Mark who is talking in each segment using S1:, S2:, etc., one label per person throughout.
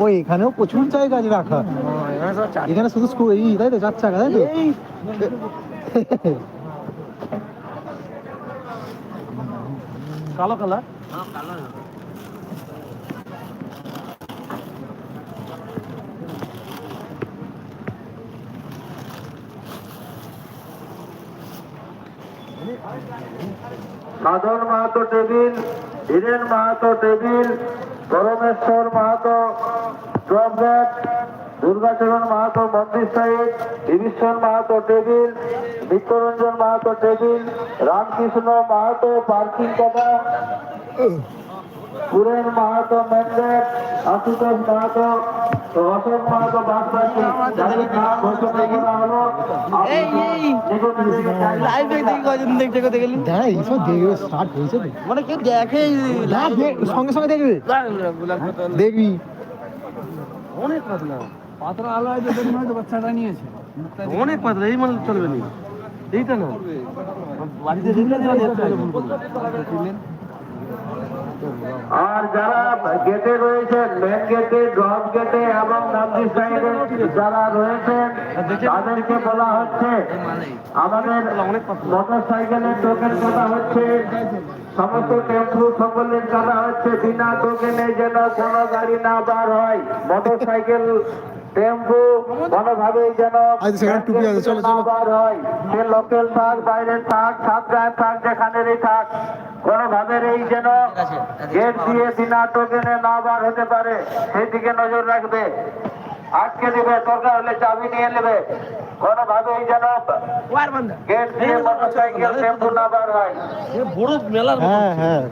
S1: ও এখানেও প্রচুর জায়গা আছে রাখা। এখানে শুধু স্কুল এই তাই তো চার চাকা তাই তো?
S2: কালো colour?
S3: Sadhan Mahato table Dhiren Mahato table Parameshwar Mahato ড্রপব্যাট Durgacharan Mahato মন্দির Sahib Bibhishan Mahato, table, Nityaranjan Mahato, table, Ramkrishna Mahato, parking কথা পুরেন মাহাতো ম্যান্ডেট আশুতোষ মাহাতো অশোক মাহাতো বাসবাসী যাদের নাম ঘোষণা করা হলো
S2: লাইভ দেখতে কয়জন দেখতে কোথায় গেলি
S1: দাঁড়া এইসব দেখবে স্টার্ট হয়েছে তো।
S2: মানে কেউ দেখে
S1: না, সঙ্গে সঙ্গে দেখবে। দেখবি।
S2: অনেক পাতলা। পাতলা আলো আছে দেখুন হয়তো বাচ্চাটা নিয়েছে। অনেক পাতলা এই মানে চলবে না। এইটা না। বাড়িতে
S3: আর যারা গেটে রয়েছেন মেন গেটে ড্রপ গেটে এবং নামজি সাইডে যারা রয়েছেন, তাদেরকে বলা হচ্ছে, আমাদের মোটর সাইকেলের টোকেন কাটা হচ্ছে, সমস্ত টেম্পু সকলের কাটা হচ্ছে, বিনা টোকেনে যেন কোনো গাড়ি না বার হয়। মোটর সাইকেল টেম্পু কোনোভাবেই যেন
S1: আচ্ছা,
S3: হয় সে লোকাল থাক বাইরের থাক সাত ড্রাইভ থাক যেখানেরই থাক কোনোভাবে এই যেন গেট দিয়ে বিনা টোকেনে না বার হতে পারে সেদিকে নজর রাখবে। আটকে দিবে দরকার হলে চাবি নিয়ে নেবে। যেন গেট দিয়ে মোটরসাইকেল টেম্পু না বার হয়।
S2: বড়
S1: হ্যাঁ হ্যাঁ।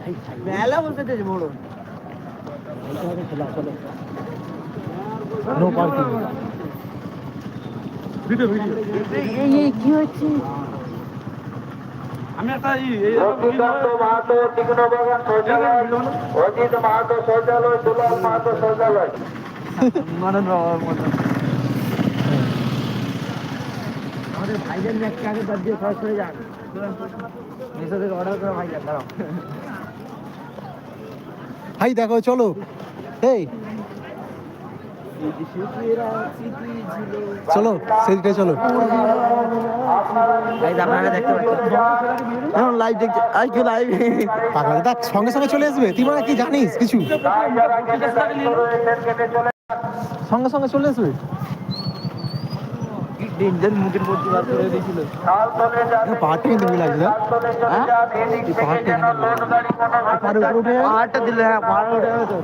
S2: মেলা বলতে বড়।
S1: নো পার্কিং
S2: ভিডিও ভিডিও এই এই কি হচ্ছে? আমি একটা
S3: লক্ষ্মীকান্ত মাহাতো তীক্ষ্ণবাগান শৌচালয় অজিত মাহাতো শৌচালয় দুলাল মাহাতো শৌচালয়
S2: বাবার মতো। আমাদের ভাইজান যাচ্ছে আগে তার দিয়ে খরচ হয়ে যাক। মিশো থেকে অর্ডার করে ভাইজান দাঁড়াও।
S1: হাই দেখো চলো। এই চলো সেদিকে চলো।
S2: এখন লাইভ কি লাইভ
S1: পাগলা দেখ সঙ্গে সঙ্গে চলে আসবে। তুই মানে কি জানিস কিছু? সঙ্গে সঙ্গে চলে আসবে।
S2: ডেঞ্জার মুখের মধ্যে বার করে দিয়েছিল।
S3: খাল তলে যাবে
S1: পাহাড়টা কিন্তু?
S2: পাহাড়টা দিলে হ্যাঁ পাহাড়ে উঠে তো।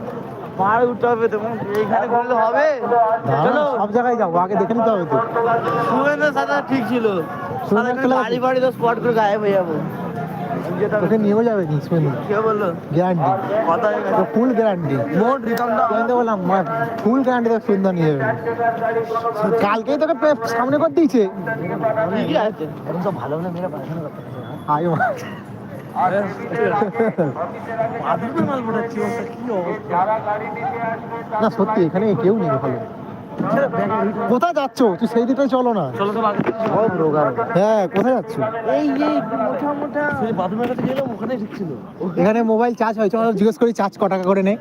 S2: পাহাড়ে উঠতে হবে তো এইখানে করলে হবে?
S1: দাঁড়া, সব জায়গায় যাব আগে দেখে নিতে হবে তো।
S2: সুরেন্দ্রের সাথে ঠিক ছিল। বাড়ি বাড়ি তো স্পট করে গায়েব হয়ে যাব।
S1: তোকে নিয়েও যাবে নি
S2: কে বলল?
S1: গ্যারান্টি
S2: কথা
S1: ফুল গ্যারান্টি
S2: মোট
S1: বললাম ফুল গ্যারান্টি সুন্দর নিয়ে যাবে। কালকেই তোকে সামনে করে দিয়েছে।
S2: ঠিকই আছে। এখন সব ভালো না মেয়েরা পড়াশোনা করতে
S1: আয় না সত্যি এখানে কেউ নেই ভালো কোথায় যাচ্ছ? তুই সেই দিকটাই চলো না।
S2: চলো তো আগে
S1: হ্যাঁ কোথায় যাচ্ছ?
S2: এই যে মোটা মোটা। সেই বাথরুমের কাছে গেলাম ওখানে ঠিক ছিল
S1: এখানে মোবাইল চার্জ হয় চলো জিজ্ঞেস করি চার্জ ক টাকা করে নে।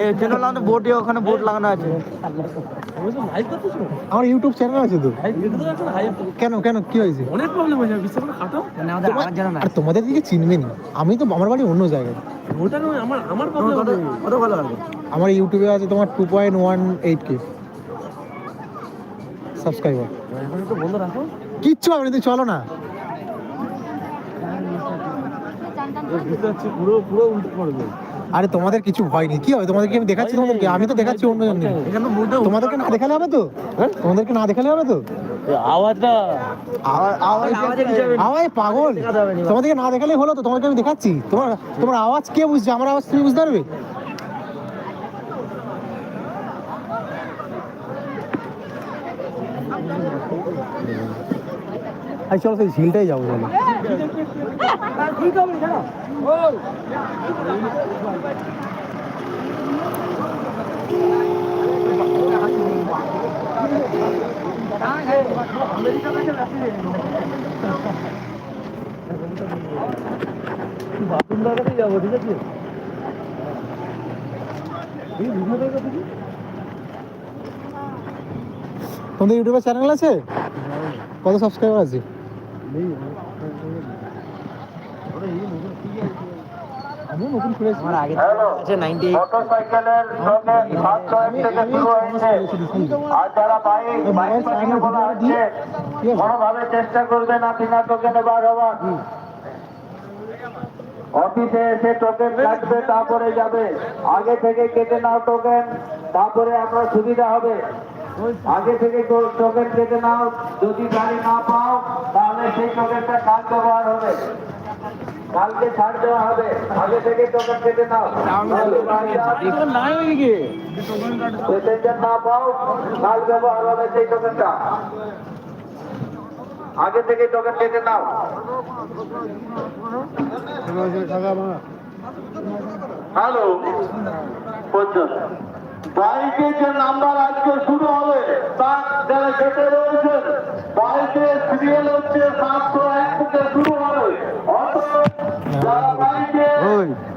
S2: এই বোর্ডে ওখানে বোর্ড লাগানো আছে।
S1: আমার ইউটিউব চ্যানেল আছে তো। কেন কেন কি হয়েছে?
S2: অনেক প্রবলেম হয়ে যাবে বিশ্বাস করে খাটো। মানে আমাদের আওয়াজ জানা না?
S1: আর তোমাদের দিকে চিনবে না। আমি তো আমার বাড়ি অন্য জায়গায়।
S2: ওটা নয় আমার আমার প্রবলেম কত ভালো লাগবে।
S1: আমার ইউটিউবে আছে তোমার two point one eight K subscriber
S2: তো বন্ধ রাখো।
S1: কিচ্ছু হবে না তুই চলো না।
S2: বুঝতে পারছি পুরো পুরো উল্টে পড়বে
S1: আরে তোমাদের কিছু ভয় নেই। কি হবে? তোমাদেরকে আমি দেখাচ্ছি তোমাদেরকে? আমি তো দেখাচ্ছি অন্য তোমাদেরকে না দেখালে হবে তো? তোমাদেরকে না দেখালে হবে তো?
S2: আওয়াজটা
S1: আওয়াজ পাগল। তোমাদেরকে না দেখালে হলো তো? তোমাদেরকে আমি দেখাচ্ছি। তোমার তোমার আওয়াজ কে বুঝছে? আমার আওয়াজ তুমি বুঝতে পারবে? চলো সেই ঝিলটাই যাব চলো।
S2: বাথরুম লাগাতে যাব ঠিক আছে
S1: তোমাদের ইউটিউবে চ্যানেল আছে? কত সাবস্ক্রাইবার আছে? আমিও নতুন খুলেছি আমার আগে
S3: মোটরসাইকেলের সঙ্গে থেকে শুরু হয়েছে। আর যারা বাইক বাইক পার্কিংয়ে বলা হচ্ছে কোনোভাবে চেষ্টা করবে না বিনা টোকেনে বার হওয়ার। অফিসে এসে টোকেন কাটবে তারপরে যাবে। আগে থেকে কেটে নাও টোকেন তারপরে আপনার সুবিধা হবে। আগে থেকে তো- টোকেন কেটে নাও যদি গাড়ি না পাও তাহলে সেই টোকেনটা কাজ ব্যবহার হবে? কালকে ছাড় দেওয়া হবে। আগে থেকে টোকেন কেটে নাও। প্যাসেঞ্জার না পাও কাল ব্যবহার হবে সেই আগে থেকে কেটে নাও। হ্যালো বাইকের যে নাম্বার আজকে শুরু হবে, তার যারা কেটে রয়েছেন, বাইকের সিরিয়াল হচ্ছে সাতশো এক থেকে শুরু হবে। অত Oi.